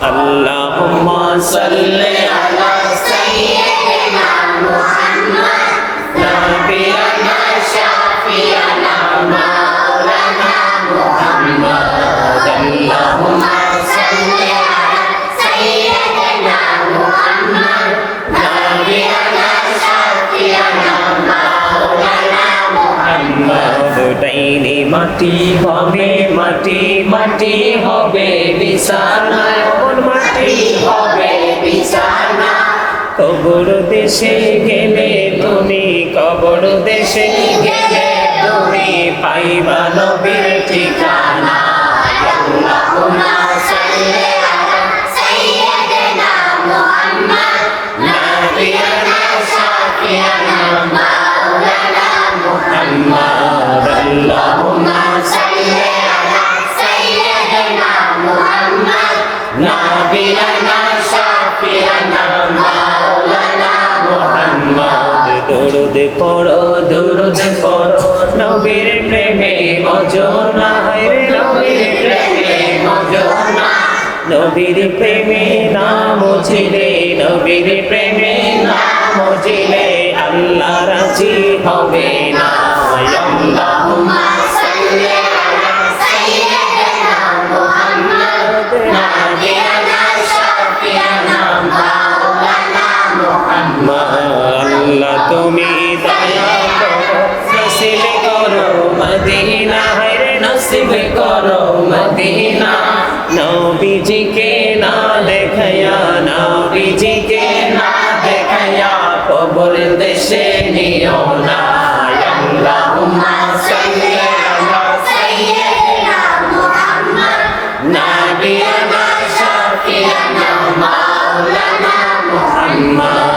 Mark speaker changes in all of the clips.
Speaker 1: اللهم صل على سيدنا محمد نبينا বেইনি মাটি হবে মাটি মাটি হবে বিছানা। মাটি হবে বিছানা? কবর দেশে গেলে তুমি কবর দেশে গেলে তুমি পাইবা নবীর ঠিকানা। সাল্লাল্লাহু পড়ো দরুদ পড়ো নবীর প্রেমে হয় নবীর প্রেমে নাম ছিলে নবীর প্রেমে নাম ছিলে আল্লাহ রাজি হবে না আল্লাহুম্মা সাল্লি আলা সাইয়্যিদিনা মুহাম্মদ নাবিয়ানা শাফিয়ানা মাওলানা মুহাম্মদ আল্লাহ তুমি দয়া করো নসিব করো মদিনা নসিব করো মদিনা। নবীজিকে না দেখায়া নবীজিকে না দেখায়া কবর দেশে নিও না। আল্লাহুম্মা সাল্লি আলা সাইয়্যিদিনা মুহাম্মদ। নাবিয়ানা, শাফিয়ানা, মাওলানা মুহাম্মদ।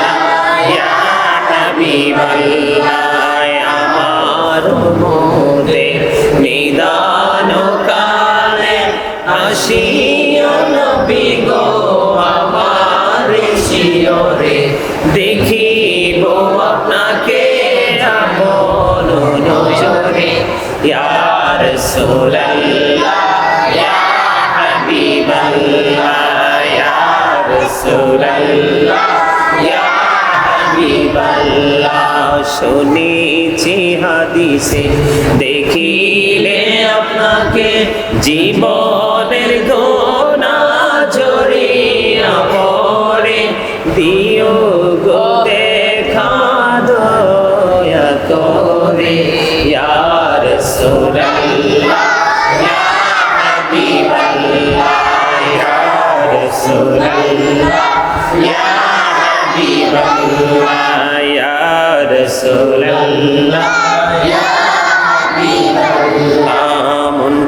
Speaker 1: শুনেছি হাদিসে দেখিলে আপনাকে জীবনের গোনা জড়িয়া পরে দিও গো দেখা দয়া করে।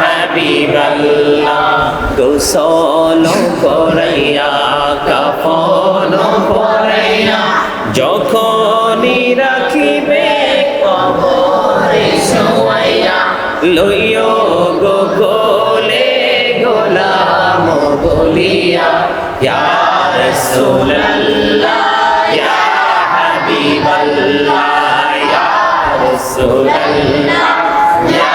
Speaker 1: হাবিবাল্লাহ, গোসল করাইয়া, কাফন পরাইয়া যখনই রাখিবে কবরে শোয়াইয়া, লইও গো গোলে গোলাম বলিয়া, ইয়া রাসূলুল্লাহ, ইয়া হাবিবাল্লাহ, ইয়া রাসূলুল্লাহ, ইয়া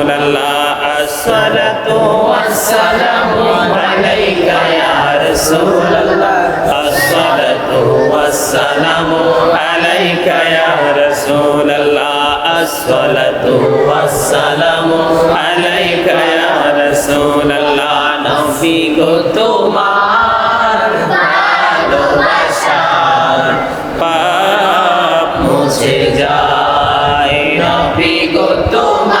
Speaker 1: আল্লাহ আসসালাতু ওয়াসসালামু আলাইকা ইয়া রাসূলুল্লাহ আসসালাতু ওয়াসসালামু আলাইকা ইয়া রাসূলুল্লাহ আসসালাতু ওয়াসসালামু আলাইকা ইয়া রাসূলুল্লাহ নবী গো তোমার ভালোবাসার পাপ মুছে যায় নবী গো তোমার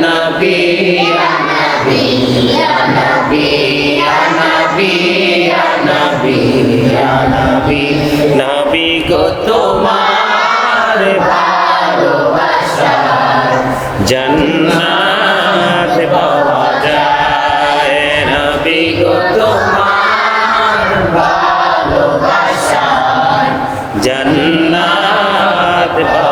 Speaker 1: Nabi, Ya Nabi, Ya Nabi, Ya Nabi, Ya Nabi, Ya Nabi, Nabi go তোমার ভালোবাসা জান্নাত পাওয়া যায় Nabi go তোমার ভালোবাসা জান্নাত পাওয়া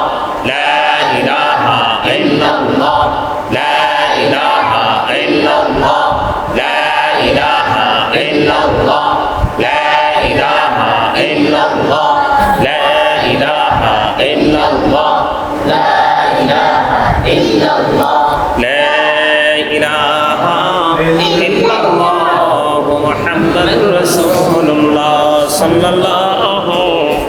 Speaker 1: sallallahu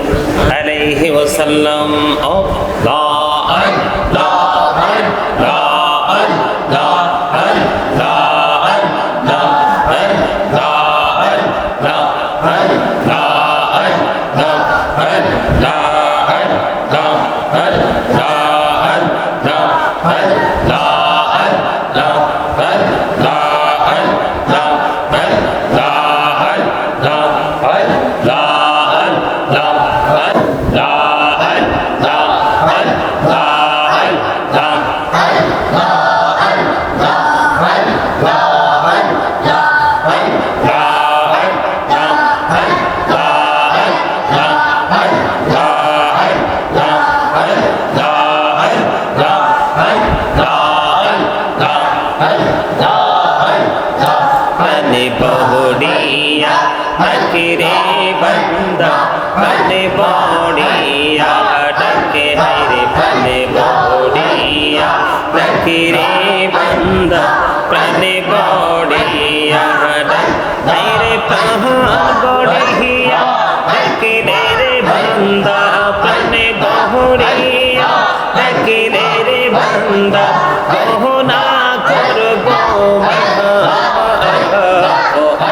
Speaker 1: alaihi wasallam of la बने बहुड़िया अकरे बंदा बने बहुड़िया डके हरे बने बहुड़िया नकरे बंदा बने बहुड़िया मेरे पहाड़ बढ़िया नकरे रे बंदा बने बहुड़िया नकरे रे बंदा गहना โอ้เม่เออเออ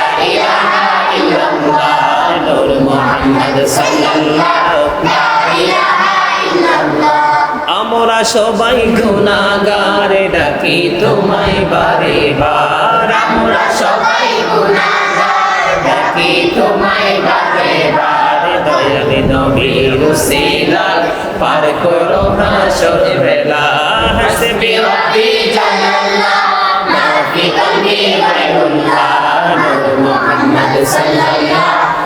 Speaker 1: মুহাম্মদ আমরা সবাই গুনাহগারে ডাকি তোমায় বারে বার। আমরা সবাই ডাকি তোমায় বারে বার। দয়াল নবীর উসিলায় পার করো হাসর বেলা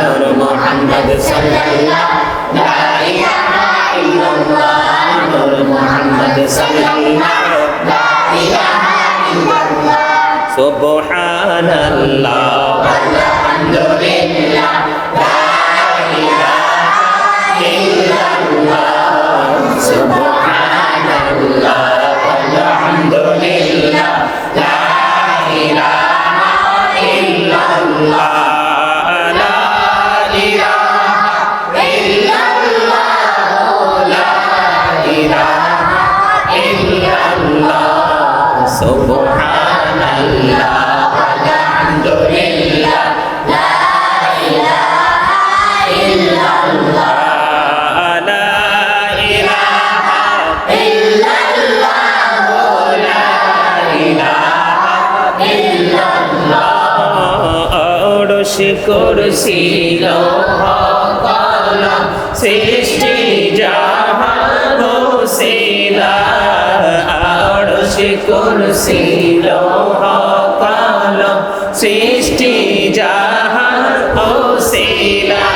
Speaker 1: নূর মুহাম্মদ সাল্লাল্লাহ লা ইলাহা ইল্লাল্লাহ নূর মুহাম্মদ সাল্লাল্লাহ লা ইলাহা ইল্লাল্লাহ। সুবহানাল্লাহ আলহামদুলিল্লাহ। অড়শ কুরসি লৌহ কলম সৃষ্টি জাহান হোসিলা। অড়শ কুরসি লৌহ কলম সৃষ্টি জাহান হোসিলা।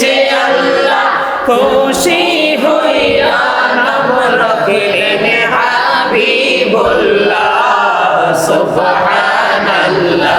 Speaker 1: যে আল্লাহ খুশি হইয়া নাম রাখলেন হাবিবুল্লাহ, সুবহানাল্লাহ।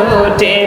Speaker 1: Oh, damn.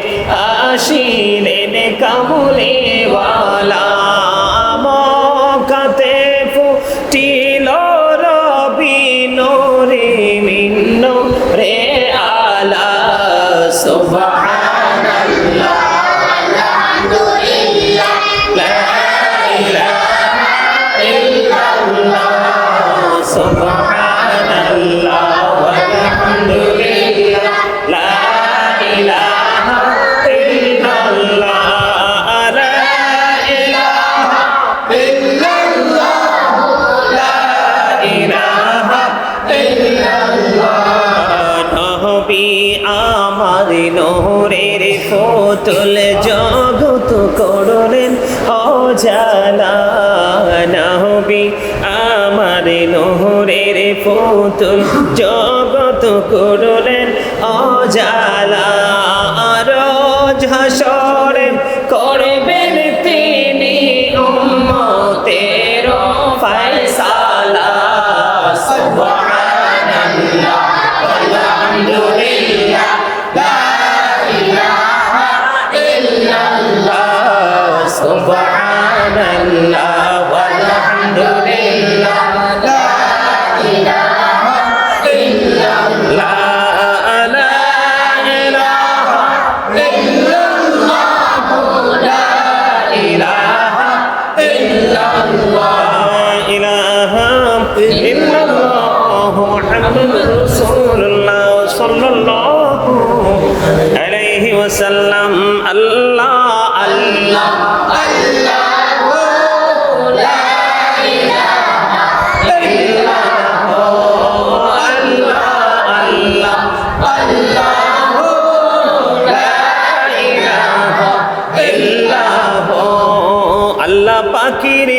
Speaker 1: ফতুল জগত করলেন অজালা রোজ হাসরে পাখির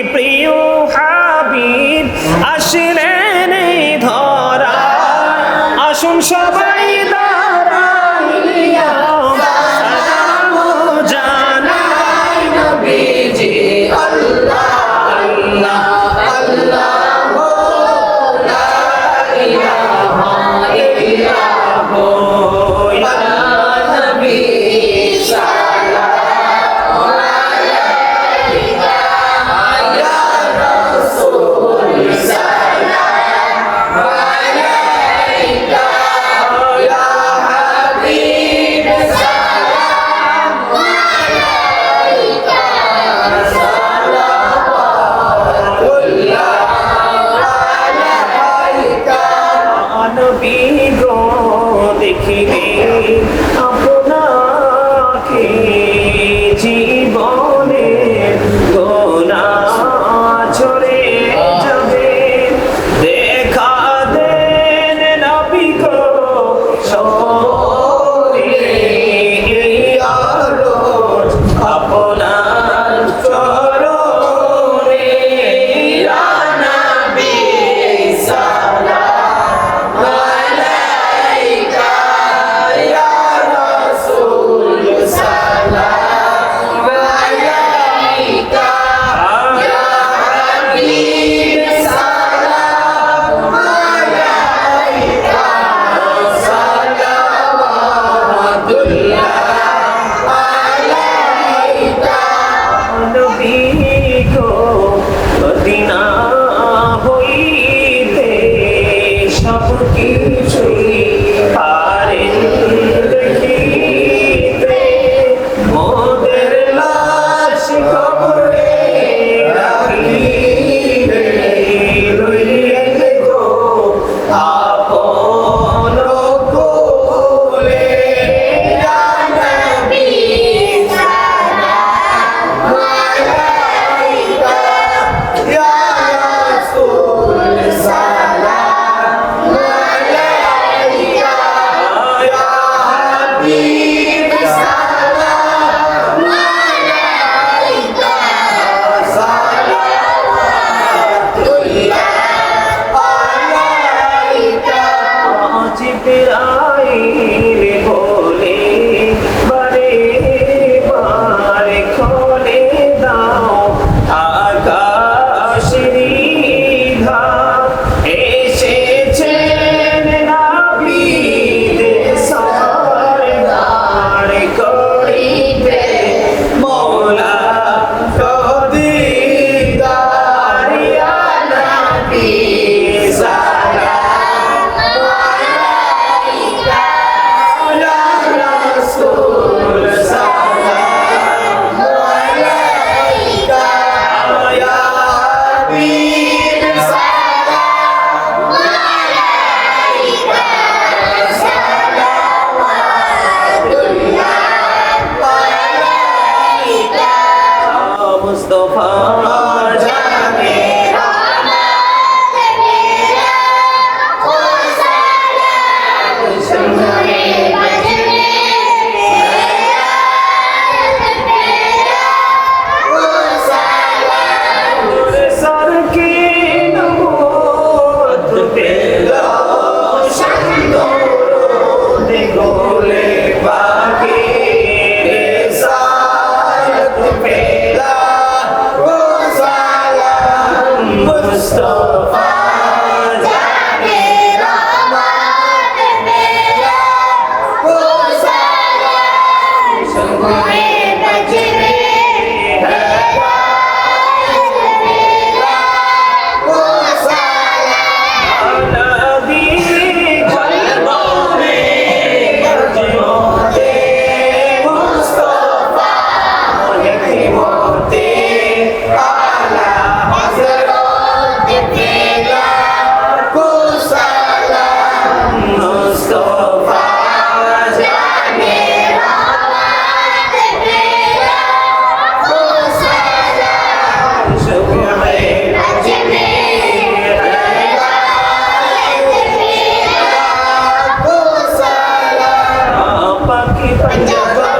Speaker 2: Yeah.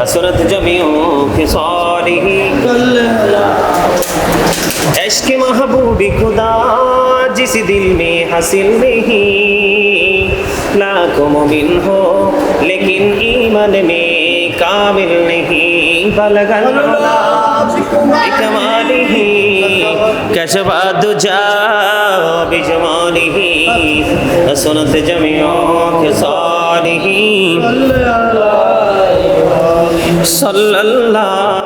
Speaker 2: हसरत जमियों के सारी। के महबूबी खुदा, जिस दिल में हासिल नहीं ना को मुमिन हो, लेकिन ईमान में कामिल नहीं, बलगन। कमाली ही कशबा दुजा बिजमाली ही, सुनत जमियों के सारी। خصاله صلى الله